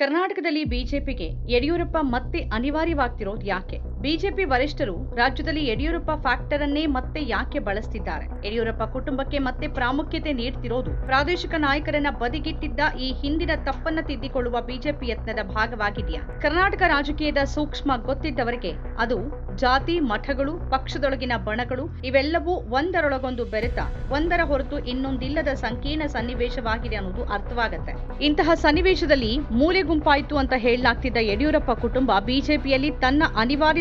ಕರ್ನಾಟಕದಲ್ಲಿ ಬಿಜೆಪಿಗೆ ಯಡಿಯೂರಪ್ಪ ಮತ್ತೆ ಅನಿವಾರ್ಯವಾಗ್ತಿರೋದು ಯಾಕೆ? ಬಿಜೆಪಿ ವರಿಷ್ಠರು ರಾಜ್ಯದಲ್ಲಿ ಯಡಿಯೂರಪ್ಪ ಫ್ಯಾಕ್ಟರ್ ಅನ್ನೇ ಮತ್ತೆ ಯಾಕೆ ಬಳಸ್ತಿದ್ದಾರೆ? ಯಡಿಯೂರಪ್ಪ ಕುಟುಂಬಕ್ಕೆ ಮತ್ತೆ ಪ್ರಾಮುಖ್ಯತೆ ನೀಡ್ತಿರೋದು ಪ್ರಾದೇಶಿಕ ನಾಯಕರನ್ನ ಬದಿಗಿಟ್ಟಿದ್ದ ಈ ಹಿಂದಿನ ತಪ್ಪನ್ನ ತಿದ್ದಿಕೊಳ್ಳುವ ಬಿಜೆಪಿ ಯತ್ನದ ಭಾಗವಾಗಿದೆಯಾ? ಕರ್ನಾಟಕ ರಾಜಕೀಯದ ಸೂಕ್ಷ್ಮ ಗೊತ್ತಿದ್ದವರಿಗೆ ಅದು ಜಾತಿ, ಮಠಗಳು, ಪಕ್ಷದೊಳಗಿನ ಬಣಗಳು ಇವೆಲ್ಲವೂ ಒಂದರೊಳಗೊಂದು ಬೆರೆತ, ಒಂದರ ಹೊರತು ಇನ್ನೊಂದಿಲ್ಲದ ಸಂಕೀರ್ಣ ಸನ್ನಿವೇಶವಾಗಿದೆ ಅನ್ನೋದು ಅರ್ಥವಾಗತ್ತೆ. ಇಂತಹ ಸನ್ನಿವೇಶದಲ್ಲಿ ಮೂಲೆ ಗುಂಪಾಯಿತು ಅಂತ ಹೇಳಲಾಗ್ತಿದ್ದ ಯಡಿಯೂರಪ್ಪ ಕುಟುಂಬ ಬಿಜೆಪಿಯಲ್ಲಿ ತನ್ನ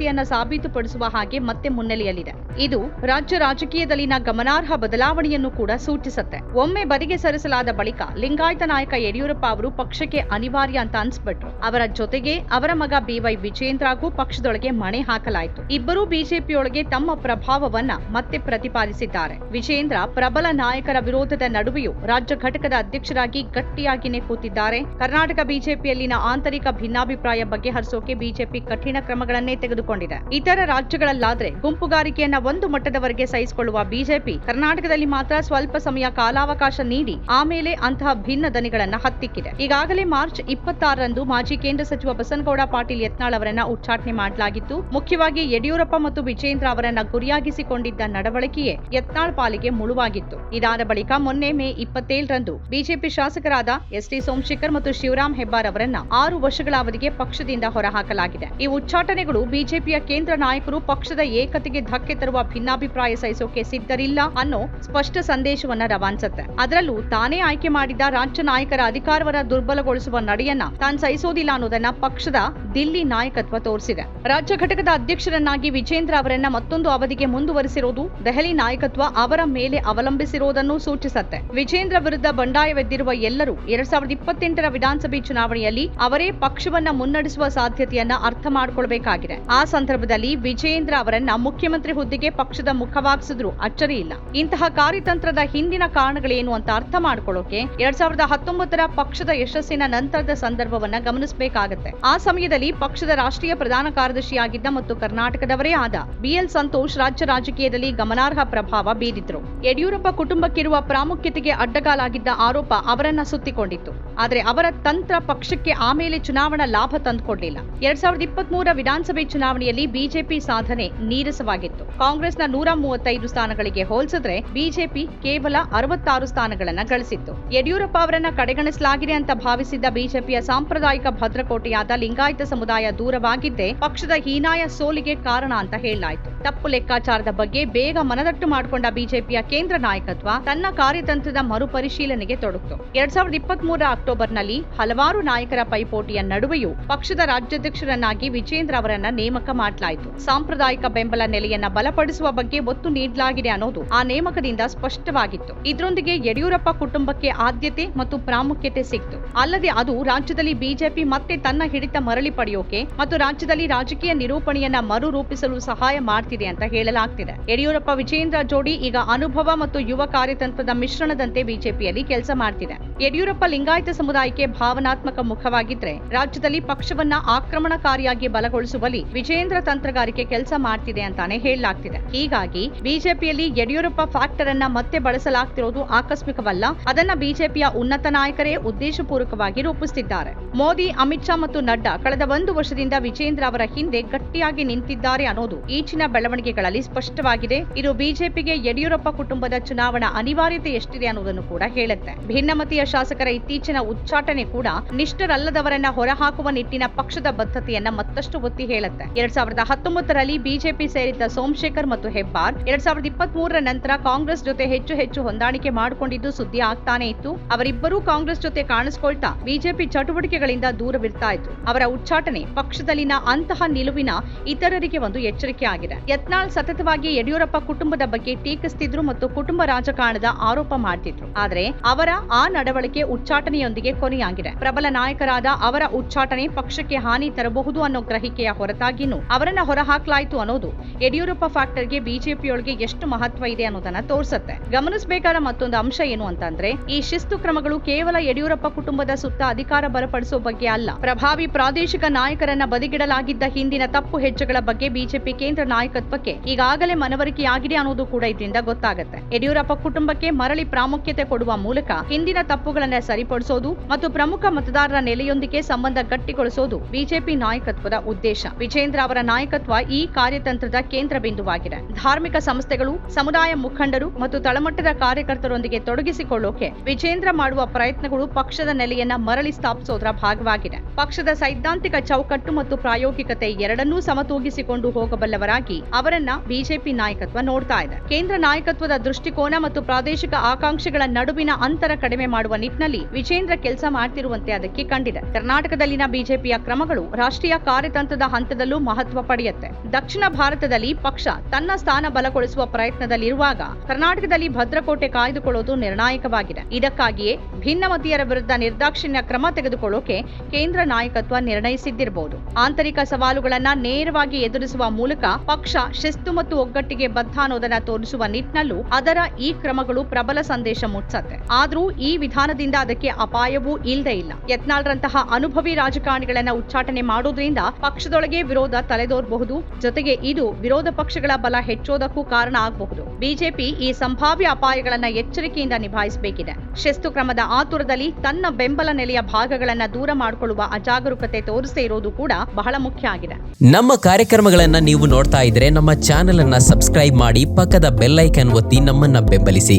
ಅನಿವಾರ್ಯತೆಯನ್ನ ಸಾಬೀತುಪಡಿಸುವ ಹಾಗೆ ಮತ್ತೆ ಮುನ್ನೆಲೆಯಲ್ಲಿದೆ. ಇದು ರಾಜ್ಯ ರಾಜಕೀಯದಲ್ಲಿನ ಗಮನಾರ್ಹ ಬದಲಾವಣೆಯನ್ನು ಕೂಡ ಸೂಚಿಸುತ್ತೆ. ಒಮ್ಮೆ ಬದಿಗೆ ಸರಿಸಲಾದ ಬಳಿಕ ಲಿಂಗಾಯತ ನಾಯಕ ಯಡಿಯೂರಪ್ಪ ಅವರು ಪಕ್ಷಕ್ಕೆ ಅನಿವಾರ್ಯ ಅಂತ ಅನ್ಸ್ಬಿಟ್ರು. ಅವರ ಜೊತೆಗೆ ಅವರ ಮಗ ಬಿವೈ ವಿಜೇಂದ್ರಗೂ ಪಕ್ಷದೊಳಗೆ ಮಣೆ ಹಾಕಲಾಯಿತು. ಇಬ್ಬರೂ ಬಿಜೆಪಿಯೊಳಗೆ ತಮ್ಮ ಪ್ರಭಾವವನ್ನ ಮತ್ತೆ ಪ್ರತಿಪಾದಿಸಿದ್ದಾರೆ. ವಿಜೇಂದ್ರ ಪ್ರಬಲ ನಾಯಕರ ವಿರೋಧದ ನಡುವೆಯೂ ರಾಜ್ಯ ಘಟಕದ ಅಧ್ಯಕ್ಷರಾಗಿ ಗಟ್ಟಿಯಾಗಿನೇ ಕೂತಿದ್ದಾರೆ. ಕರ್ನಾಟಕ ಬಿಜೆಪಿಯಲ್ಲಿನ ಆಂತರಿಕ ಭಿನ್ನಾಭಿಪ್ರಾಯ ಬಗೆಹರಿಸೋಕೆ ಬಿಜೆಪಿ ಕಠಿಣ ಕ್ರಮಗಳನ್ನೇ ತೆಗೆದುಕೊಂಡಿದೆ. ಇತರ ರಾಜ್ಯಗಳಲ್ಲಾದ್ರೆ ಗುಂಪುಗಾರಿಕೆಯನ್ನ ಒಂದು ಮಟ್ಟದವರೆಗೆ ಸಹಿಸಿಕೊಳ್ಳುವ ಬಿಜೆಪಿ ಕರ್ನಾಟಕದಲ್ಲಿ ಮಾತ್ರ ಸ್ವಲ್ಪ ಸಮಯ ಕಾಲಾವಕಾಶ ನೀಡಿ ಆಮೇಲೆ ಅಂತಹ ಭಿನ್ನ ದನಿಗಳನ್ನ ಹತ್ತಿಕ್ಕಿದೆ. ಈಗಾಗಲೇ ಮಾರ್ಚ್ ಇಪ್ಪತ್ತಾರರಂದು ಮಾಜಿ ಕೇಂದ್ರ ಸಚಿವ ಬಸನಗೌಡ ಪಾಟೀಲ್ ಯತ್ನಾಳ್ ಅವರನ್ನ ಉಚ್ಚಾಟನೆ ಮಾಡಲಾಗಿತ್ತು. ಮುಖ್ಯವಾಗಿ ಯಡಿಯೂರಪ್ಪ ಮತ್ತು ವಿಜೇಂದ್ರ ಅವರನ್ನ ಗುರಿಯಾಗಿಸಿಕೊಂಡಿದ್ದ ನಡವಳಿಕೆಯೇ ಯತ್ನಾಳ್ ಪಾಲಿಗೆ ಮುಳುವಾಗಿತ್ತು. ಇದಾದ ಬಳಿಕ ಮೊನ್ನೆ ಮೇ ಇಪ್ಪತ್ತೇಳರಂದು ಬಿಜೆಪಿ ಶಾಸಕರಾದ ಎಸ್ಟಿ ಸೋಮಶೇಖರ್ ಮತ್ತು ಶಿವರಾಮ್ ಹೆಬ್ಬಾರ್ ಅವರನ್ನ ಆರು ವರ್ಷಗಳ ಅವಧಿಗೆ ಪಕ್ಷದಿಂದ ಹೊರಹಾಕಲಾಗಿದೆ. ಈ ಉಚ್ಚಾಟನೆಗಳು ಬಿಜೆಪಿಯ ಕೇಂದ್ರ ನಾಯಕರು ಪಕ್ಷದ ಏಕತೆಗೆ ಧಕ್ಕೆ ತರುವ ಭಿನ್ನಾಭಿಪ್ರಾಯ ಸಹಿಸೋಕೆ ಸಿದ್ಧರಿಲ್ಲ ಅನ್ನೋ ಸ್ಪಷ್ಟ ಸಂದೇಶವನ್ನ ರವಾನಿಸುತ್ತೆ. ಅದರಲ್ಲೂ ತಾನೇ ಆಯ್ಕೆ ಮಾಡಿದ ರಾಜ್ಯ ನಾಯಕರ ಅಧಿಕಾರವನ್ನ ದುರ್ಬಲಗೊಳಿಸುವ ನಡೆಯನ್ನ ತಾನು ಸಹಿಸೋದಿಲ್ಲ ಅನ್ನೋದನ್ನ ಪಕ್ಷದ ದಿಲ್ಲಿ ನಾಯಕತ್ವ ತೋರಿಸಿದೆ. ರಾಜ್ಯ ಘಟಕದ ಅಧ್ಯಕ್ಷರನ್ನಾಗಿ ವಿಜೇಂದ್ರ ಅವರನ್ನ ಮತ್ತೊಂದು ಅವಧಿಗೆ ಮುಂದುವರಿಸಿರೋದು ದೆಹಲಿ ನಾಯಕತ್ವ ಅವರ ಮೇಲೆ ಅವಲಂಬಿಸಿರುವುದನ್ನು ಸೂಚಿಸುತ್ತೆ. ವಿಜೇಂದ್ರ ವಿರುದ್ಧ ಬಂಡಾಯವೆದ್ದಿರುವ ಎಲ್ಲರೂ ಎರಡ್ ಸಾವಿರದ ಇಪ್ಪತ್ತೆಂಟರ ವಿಧಾನಸಭೆ ಚುನಾವಣೆಯಲ್ಲಿ ಅವರೇ ಪಕ್ಷವನ್ನ ಮುನ್ನಡೆಸುವ ಸಾಧ್ಯತೆಯನ್ನ ಅರ್ಥ ಮಾಡಿಕೊಳ್ಬೇಕಾಗಿದೆ. ಆ ಸಂದರ್ಭದಲ್ಲಿ ವಿಜಯೇಂದ್ರ ಅವರನ್ನ ಮುಖ್ಯಮಂತ್ರಿ ಹುದ್ದೆಗೆ ಪಕ್ಷದ ಮುಖವಾಗಿಸಿದ್ರು. ಅಚ್ಚರಿ ಇಲ್ಲ. ಇಂತಹ ಕಾರ್ಯತಂತ್ರದ ಹಿಂದಿನ ಕಾರಣಗಳೇನು ಅಂತ ಅರ್ಥ ಮಾಡ್ಕೊಳ್ಳೋಕೆ ಎರಡ್ ಸಾವಿರದ ಹತ್ತೊಂಬತ್ತರ ಪಕ್ಷದ ಯಶಸ್ಸಿನ ನಂತರದ ಸಂದರ್ಭವನ್ನ ಗಮನಿಸಬೇಕಾಗತ್ತೆ. ಆ ಸಮಯದಲ್ಲಿ ಪಕ್ಷದ ರಾಷ್ಟ್ರೀಯ ಪ್ರಧಾನ ಕಾರ್ಯದರ್ಶಿಯಾಗಿದ್ದ ಮತ್ತು ಕರ್ನಾಟಕದವರೇ ಆದ ಬಿಎಲ್ ಸಂತೋಷ್ ರಾಜ್ಯ ರಾಜಕೀಯದಲ್ಲಿ ಗಮನಾರ್ಹ ಪ್ರಭಾವ ಬೀರಿದ್ರು. ಯಡಿಯೂರಪ್ಪ ಕುಟುಂಬಕ್ಕಿರುವ ಪ್ರಾಮುಖ್ಯತೆಗೆ ಅಡ್ಡಗಾಲಾಗಿದ್ದ ಆರೋಪ ಅವರನ್ನ ಸುತ್ತಿಕೊಂಡಿತ್ತು. ಆದರೆ ಅವರ ತಂತ್ರ ಪಕ್ಷಕ್ಕೆ ಆಮೇಲೆ ಚುನಾವಣಾ ಲಾಭ ತಂದುಕೊಡಲಿಲ್ಲ. ಎರಡ್ ಸಾವಿರದ ಇಪ್ಪತ್ತ್ ವಿಧಾನಸಭೆ ಚುನಾವಣೆಯಲ್ಲಿ ಬಿಜೆಪಿ ಸಾಧನೆ ನೀರಸವಾಗಿತ್ತು. ಕಾಂಗ್ರೆಸ್ನ ನೂರ ಮೂವತ್ತೈದು ಸ್ಥಾನಗಳಿಗೆ ಹೋಲಿಸಿದ್ರೆ ಬಿಜೆಪಿ ಕೇವಲ ಅರವತ್ತಾರು ಸ್ಥಾನಗಳನ್ನು ಗಳಿಸಿತ್ತು. ಯಡಿಯೂರಪ್ಪ ಅವರನ್ನ ಕಡೆಗಣಿಸಲಾಗಿದೆ ಅಂತ ಭಾವಿಸಿದ್ದ ಬಿಜೆಪಿಯ ಸಾಂಪ್ರದಾಯಿಕ ಭದ್ರಕೋಟೆಯಾದ ಲಿಂಗಾಯತ ಸಮುದಾಯ ದೂರವಾಗಿದ್ದೇ ಪಕ್ಷದ ಹೀನಾಯ ಸೋಲಿಗೆ ಕಾರಣ ಅಂತ ಹೇಳಲಾಯಿತು. ತಪ್ಪು ಲೆಕ್ಕಾಚಾರದ ಬಗ್ಗೆ ಬೇಗ ಮನದಟ್ಟು ಮಾಡಿಕೊಂಡ ಬಿಜೆಪಿಯ ಕೇಂದ್ರ ನಾಯಕತ್ವ ತನ್ನ ಕಾರ್ಯತಂತ್ರದ ಮರುಪರಿಶೀಲನೆಗೆ ತೊಡಗಿತು ಎರಡ್ ಸಾವಿರದ ಇಪ್ಪತ್ತ್ ಮೂರರ ಅಕ್ಟೋಬರ್ನಲ್ಲಿ ಹಲವಾರು ನಾಯಕರ ಪೈಪೋಟಿಯ ನಡುವೆಯೂ ಪಕ್ಷದ ರಾಜ್ಯಾಧ್ಯಕ್ಷರನ್ನಾಗಿ ವಿಜೇಂದ್ರ ಅವರನ್ನ ನೇಮಕ ಮಾಡಲಾಯಿತು. ಸಾಂಪ್ರದಾಯಿಕ ಬೆಂಬಲ ನೆಲೆಯನ್ನ ಬಲಪಡಿಸುವ ಬಗ್ಗೆ ಒತ್ತು ನೀಡಲಾಗಿದೆ ಅನ್ನೋದು ಆ ನೇಮಕದಿಂದ ಸ್ಪಷ್ಟವಾಗಿತ್ತು. ಇದರೊಂದಿಗೆ ಯಡಿಯೂರಪ್ಪ ಕುಟುಂಬಕ್ಕೆ ಆದ್ಯತೆ ಮತ್ತು ಪ್ರಾಮುಖ್ಯತೆ ಸಿಕ್ತು. ಅಲ್ಲದೆ ಅದು ರಾಜ್ಯದಲ್ಲಿ ಬಿಜೆಪಿ ಮತ್ತೆ ತನ್ನ ಹಿಡಿತ ಮರಳಿ ಪಡೆಯೋಕೆ ಮತ್ತು ರಾಜ್ಯದಲ್ಲಿ ರಾಜಕೀಯ ನಿರೂಪಣೆಯನ್ನ ಮರು ರೂಪಿಸಲು ಸಹಾಯ ಮಾಡ್ತಿದೆ ಅಂತ ಹೇಳಲಾಗ್ತಿದೆ. ಯಡಿಯೂರಪ್ಪ ವಿಜೇಂದ್ರ ಜೋಡಿ ಈಗ ಅನುಭವ ಮತ್ತು ಯುವ ಕಾರ್ಯತಂತ್ರದ ಮಿಶ್ರಣದಂತೆ ಬಿಜೆಪಿಯಲ್ಲಿ ಕೆಲಸ ಮಾಡ್ತಿದೆ. ಯಡಿಯೂರಪ್ಪ ಲಿಂಗಾಯತ ಸಮುದಾಯಕ್ಕೆ ಭಾವನಾತ್ಮಕ ಮುಖವಾಗಿದ್ರೆ ರಾಜ್ಯದಲ್ಲಿ ಪಕ್ಷವನ್ನ ಆಕ್ರಮಣಕಾರಿಯಾಗಿ ಬಲಗೊಳಿಸುವಲ್ಲಿ ವಿಜೇಂದ್ರ ತಂತ್ರಗಾರಿಕೆ ಕೆಲಸ ಮಾಡ್ತಿದೆ ಅಂತಾನೆ ಹೇಳಲಾಗ್ತಿದೆ. ಹೀಗಾಗಿ ಬಿಜೆಪಿಯಲ್ಲಿ ಯಡಿಯೂರಪ್ಪ ಫ್ಯಾಕ್ಟರ್ ಅನ್ನ ಮತ್ತೆ ಬಳಸಲಾಗ್ತಿರೋದು ಆಕಸ್ಮಿಕವಲ್ಲ, ಅದನ್ನ ಬಿಜೆಪಿಯ ಉನ್ನತ ನಾಯಕರೇ ಉದ್ದೇಶಪೂರ್ವಕವಾಗಿ ರೂಪಿಸುತ್ತಿದ್ದಾರೆ ಮೋದಿ, ಅಮಿತ್ ಶಾ ಮತ್ತು ನಡ್ಡಾ ಕಳೆದ ಒಂದು ವರ್ಷದಿಂದ ವಿಜೇಂದ್ರ ಅವರ ಹಿಂದೆ ಗಟ್ಟಿಯಾಗಿ ನಿಂತಿದ್ದಾರೆ ಅನ್ನೋದು ಈಚಿನ ಬೆಳವಣಿಗೆಗಳಲ್ಲಿ ಸ್ಪಷ್ಟವಾಗಿದೆ. ಇದು ಬಿಜೆಪಿಗೆ ಯಡಿಯೂರಪ್ಪ ಕುಟುಂಬದ ಚುನಾವಣಾ ಅನಿವಾರ್ಯತೆ ಎಷ್ಟಿದೆ ಅನ್ನೋದನ್ನು ಕೂಡ ಹೇಳುತ್ತೆ. ಭಿನ್ನಮತೀಯ ಶಾಸಕರ ಇತ್ತೀಚಿನ ಉಚ್ಚಾಟನೆ ಕೂಡ ನಿಷ್ಠರಲ್ಲದವರನ್ನ ಹೊರಹಾಕುವ ನಿಟ್ಟಿನ ಪಕ್ಷದ ಬದ್ಧತೆಯನ್ನ ಮತ್ತಷ್ಟು ಒತ್ತಿ ಹೇಳುತ್ತೆ. ಎರಡ್ ಸಾವಿರದ ಹತ್ತೊಂಬತ್ತರಲ್ಲಿ ಬಿಜೆಪಿ ಸೇರಿದ್ದ ಸೋಮಶೇಖರ್ ಮತ್ತು ಹೆಬ್ಬಾರ್ ಎರಡ್ ಸಾವಿರದ ಇಪ್ಪತ್ತ್ ಮೂರರ ನಂತರ ಕಾಂಗ್ರೆಸ್ ಜೊತೆ ಹೆಚ್ಚು ಹೆಚ್ಚು ಹೊಂದಾಣಿಕೆ ಮಾಡಿಕೊಂಡಿದ್ದು ಸುದ್ದಿ ಆಗ್ತಾನೆ ಇತ್ತು. ಅವರಿಬ್ಬರೂ ಕಾಂಗ್ರೆಸ್ ಜೊತೆ ಕಾಣಿಸ್ಕೊಳ್ತಾ ಬಿಜೆಪಿ ಚಟುವಟಿಕೆಗಳಿಂದ ದೂರವಿರ್ತಾ ಇತ್ತು ಅವರ ಉಚ್ಚಾಟನೆ ಪಕ್ಷದಲ್ಲಿನ ಅಂತಹ ನಿಲುವಿನ ಇತರರಿಗೆ ಒಂದು ಎಚ್ಚರಿಕೆ ಆಗಿದೆ. ಯತ್ನಾಳ್ ಸತತವಾಗಿ ಯಡಿಯೂರಪ್ಪ ಕುಟುಂಬದ ಬಗ್ಗೆ ಟೀಕಿಸ್ತಿದ್ರು ಮತ್ತು ಕುಟುಂಬ ರಾಜಕಾರಣದ ಆರೋಪ ಮಾಡ್ತಿದ್ರು. ಆದರೆ ಅವರ ಆ ನಡವಳಿಕೆ ಉಚ್ಚಾಟನೆಯೊಂದಿಗೆ ಕೊನೆಯಾಗಿದೆ. ಪ್ರಬಲ ನಾಯಕರಾದ ಅವರ ಉಚ್ಚಾಟನೆ ಪಕ್ಷಕ್ಕೆ ಹಾನಿ ತರಬಹುದು ಅನ್ನೋ ಗ್ರಹಿಕೆಯ ಹೊರತಾಗಿನೂ ಅವರನ್ನ ಹೊರಹಾಕಲಾಯಿತು ಅನ್ನೋದು ಯಡಿಯೂರಪ್ಪ ಫ್ಯಾಕ್ಟರ್ಗೆ ಬಿಜೆಪಿಯೊಳಗೆ ಎಷ್ಟು ಮಹತ್ವ ಇದೆ ಅನ್ನೋದನ್ನ ತೋರಿಸುತ್ತೆ. ಗಮನಿಸಬೇಕಾದ ಮತ್ತೊಂದು ಅಂಶ ಏನು ಅಂತಂದ್ರೆ, ಈ ಶಿಸ್ತು ಕ್ರಮಗಳು ಕೇವಲ ಯಡಿಯೂರಪ್ಪ ಕುಟುಂಬದ ಸುತ್ತ ಅಧಿಕಾರ ಬರಪಡಿಸುವ ಬಗ್ಗೆ ಅಲ್ಲ. ಪ್ರಭಾವಿ ಪ್ರಾದೇಶಿಕ ನಾಯಕರನ್ನ ಬದಿಗಿಡಲಾಗಿದ್ದ ಹಿಂದಿನ ತಪ್ಪು ಹೆಜ್ಜೆಗಳ ಬಗ್ಗೆ ಬಿಜೆಪಿ ಕೇಂದ್ರ ನಾಯಕತ್ವಕ್ಕೆ ಈಗಾಗಲೇ ಮನವರಿಕೆಯಾಗಿದೆ ಅನ್ನೋದು ಕೂಡ ಇದರಿಂದ ಗೊತ್ತಾಗುತ್ತೆ. ಯಡಿಯೂರಪ್ಪ ಕುಟುಂಬಕ್ಕೆ ಮರಳಿ ಪ್ರಾಮುಖ್ಯತೆ ಕೊಡುವ ಮೂಲಕ ಹಿಂದಿನ ತಪ್ಪು ತಪ್ಪುಗಳನ್ನು ಸರಿಪಡಿಸೋದು ಮತ್ತು ಪ್ರಮುಖ ಮತದಾರರ ನೆಲೆಯೊಂದಿಗೆ ಸಂಬಂಧ ಗಟ್ಟಿಗೊಳಿಸೋದು ಬಿಜೆಪಿ ನಾಯಕತ್ವದ ಉದ್ದೇಶ. ವಿಜೇಂದ್ರ ಅವರ ನಾಯಕತ್ವ ಈ ಕಾರ್ಯತಂತ್ರದ ಕೇಂದ್ರ ಬಿಂದುವಾಗಿದೆ. ಧಾರ್ಮಿಕ ಸಂಸ್ಥೆಗಳು, ಸಮುದಾಯ ಮುಖಂಡರು ಮತ್ತು ತಳಮಟ್ಟದ ಕಾರ್ಯಕರ್ತರೊಂದಿಗೆ ತೊಡಗಿಸಿಕೊಳ್ಳೋಕೆ ವಿಜೇಂದ್ರ ಮಾಡುವ ಪ್ರಯತ್ನಗಳು ಪಕ್ಷದ ನೆಲೆಯನ್ನ ಮರಳಿ ಸ್ಥಾಪಿಸೋದರ ಭಾಗವಾಗಿದೆ. ಪಕ್ಷದ ಸೈದ್ಧಾಂತಿಕ ಚೌಕಟ್ಟು ಮತ್ತು ಪ್ರಾಯೋಗಿಕತೆ ಎರಡನ್ನೂ ಸಮತೂಗಿಸಿಕೊಂಡು ಹೋಗಬಲ್ಲವರಾಗಿ ಅವರನ್ನ ಬಿಜೆಪಿ ನಾಯಕತ್ವ ನೋಡ್ತಾ ಇದೆ. ಕೇಂದ್ರ ನಾಯಕತ್ವದ ದೃಷ್ಟಿಕೋನ ಮತ್ತು ಪ್ರಾದೇಶಿಕ ಆಕಾಂಕ್ಷೆಗಳ ನಡುವಿನ ಅಂತರ ಕಡಿಮೆ ಮಾಡುವ ನಿಟ್ಟಿನಲ್ಲಿ ವಿಜೇಂದ್ರ ಕೆಲಸ ಮಾಡ್ತಿರುವಂತೆ ಅದಕ್ಕೆ ಕಂಡಿದೆ. ಕರ್ನಾಟಕದಲ್ಲಿನ ಬಿಜೆಪಿಯ ಕ್ರಮಗಳು ರಾಷ್ಟ್ರೀಯ ಕಾರ್ಯತಂತ್ರದ ಹಂತದಲ್ಲೂ ಮಹತ್ವ ಪಡೆಯುತ್ತೆ. ದಕ್ಷಿಣ ಭಾರತದಲ್ಲಿ ಪಕ್ಷ ತನ್ನ ಸ್ಥಾನ ಬಲಗೊಳಿಸುವ ಪ್ರಯತ್ನದಲ್ಲಿರುವಾಗ ಕರ್ನಾಟಕದಲ್ಲಿ ಭದ್ರಕೋಟೆ ಕಾಯ್ದುಕೊಳ್ಳೋದು ನಿರ್ಣಾಯಕವಾಗಿದೆ. ಇದಕ್ಕಾಗಿಯೇ ಭಿನ್ನಮತೀಯರ ವಿರುದ್ಧ ನಿರ್ದಾಕ್ಷಿಣ್ಯ ಕ್ರಮ ತೆಗೆದುಕೊಳ್ಳೋಕೆ ಕೇಂದ್ರ ನಾಯಕತ್ವ ನಿರ್ಣಯಿಸಿದ್ದಿರಬಹುದು ಆಂತರಿಕ ಸವಾಲುಗಳನ್ನ ನೇರವಾಗಿ ಎದುರಿಸುವ ಮೂಲಕ ಪಕ್ಷ ಶಿಸ್ತು ಮತ್ತು ಒಗ್ಗಟ್ಟಿಗೆ ಬದ್ಧ ಅನ್ನೋದನ್ನ ತೋರಿಸುವ ನಿಟ್ಟಿನಲ್ಲೂ ಅದರ ಈ ಕ್ರಮಗಳು ಪ್ರಬಲ ಸಂದೇಶ ಮುಟ್ಸತ್ತೆ. ಆದ್ರೂ ಈ ವಿಧಾನದಿಂದ ಅದಕ್ಕೆ ಅಪಾಯವೂ ಇಲ್ಲದೇ ಇಲ್ಲ. ಯತ್ನಾಳ್ರಂತಹ ಅನುಭವಿ ರಾಜಕಾರಣಿಗಳನ್ನ ಉಚ್ಚಾಟನೆ ಮಾಡೋದ್ರಿಂದ ಪಕ್ಷದೊಳಗೆ ವಿರೋಧ ತಲೆದೋರಬಹುದು. ಜೊತೆಗೆ ಇದು ವಿರೋಧ ಪಕ್ಷಗಳ ಬಲ ಹೆಚ್ಚೋದಕ್ಕೂ ಕಾರಣ ಆಗಬಹುದು. ಬಿಜೆಪಿ ಈ ಸಂಭಾವ್ಯ ಅಪಾಯಗಳನ್ನ ಎಚ್ಚರಿಕೆಯಿಂದ ನಿಭಾಯಿಸಬೇಕಿದೆ. ಶಿಸ್ತು ಕ್ರಮದ ಆತುರದಲ್ಲಿ ತನ್ನ ಬೆಂಬಲ ನೆಲೆಯ ಭಾಗಗಳನ್ನ ದೂರ ಮಾಡಿಕೊಳ್ಳುವ ಅಜಾಗರೂಕತೆ ತೋರಿಸದೇ ಇರೋದು ಕೂಡ ಬಹಳ ಮುಖ್ಯ ಆಗಿದೆ. ನಮ್ಮ ಕಾರ್ಯಕ್ರಮಗಳನ್ನ ನೀವು ನೋಡ್ತಾ ಇದ್ರೆ ನಮ್ಮ ಚಾನೆಲ್ ಅನ್ನ ಸಬ್ಸ್ಕ್ರೈಬ್ ಮಾಡಿ ಪಕ್ಕದ ಬೆಲ್ಲೈಕನ್ ಒತ್ತಿ ನಮ್ಮನ್ನ ಬೆಂಬಲಿಸಿ.